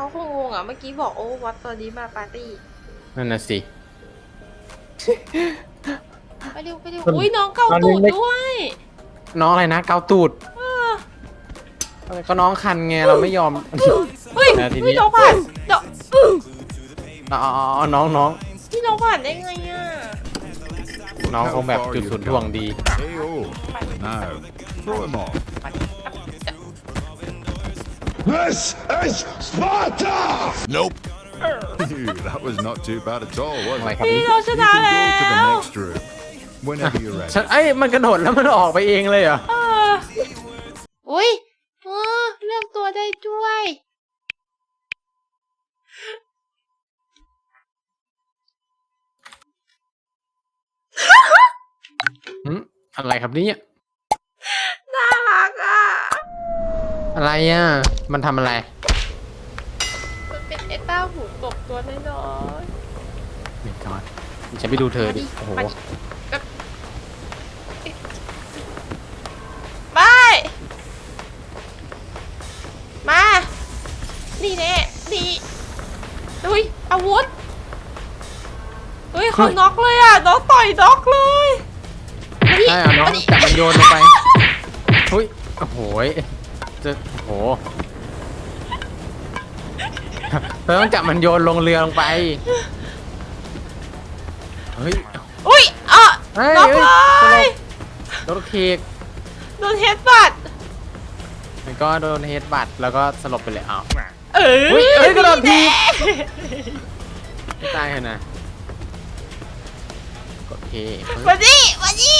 เขาคงงงอะ เมื่อกี้บอกโอ้วัดตอนนี้มาปาร์ตี้นั่นน่ะสิ ไปเร็วไปเร็วตอนอุ้ยน้องเกาตอนนี้ตูดไม่ด้วยน้องอะไรนะ เกาตูดเออก็น้องคันไงเราไม่ยอมเฮ้ยแล้วทีนี้พี่น้องผ่านเดี๋ยวอื้ออ๋ออ๋อน้องน้องพี่น้องผ่านได้ไงอะน้องคงแบบจุดศูนย์ถ่วงดี Hey, oh. Now, throw him off. This is Sparta! Nope. Phew, that was not too bad at all, was อะไร it? ครับพี่นี่เราช You นะ can แล้ go to the ว next room whenever you're ready. ฉันไอ้ยมันกระโดดแล้วมันออกไปเองเลยเหรอ เอออุ้ยเออเลือกตัวได้ด้วยหึอะไรครับเนี่ย น่ารักอะ อะไรอะ มันทำอะไร มันเป็นไอ้ต้าหูตกตัวน้อยไม่ก่อนฉันไปดูเธๆอมาดิดิ โอ้โหมาดิแบบไปมา นี่แน่นี่อุ้ยอาวุธอุ้ยเขาน็อกเลยอะน้องต่อยน็อกเลยมาดิใช่เอาน้องมาดิจับมันโยนลงไปเฮ้ย โอ้โหย จะโอ้โหเธอต้องจับมันโยนลงเรือลงไป เฮ้ยอุ้ยอะเฮ้ยน็อกเฮ้เลยยรถเค้กโดนเฮดบัตมันก็โดนเฮดบัตแล้วก็สลบไปเลยอ้าว เอออุ๊ยเอ้ยกระโดดทีแน่ไม่ตายเหรอนะกดเคมาดิมาดิมาดิมาดิลงไปเลไหนเธอย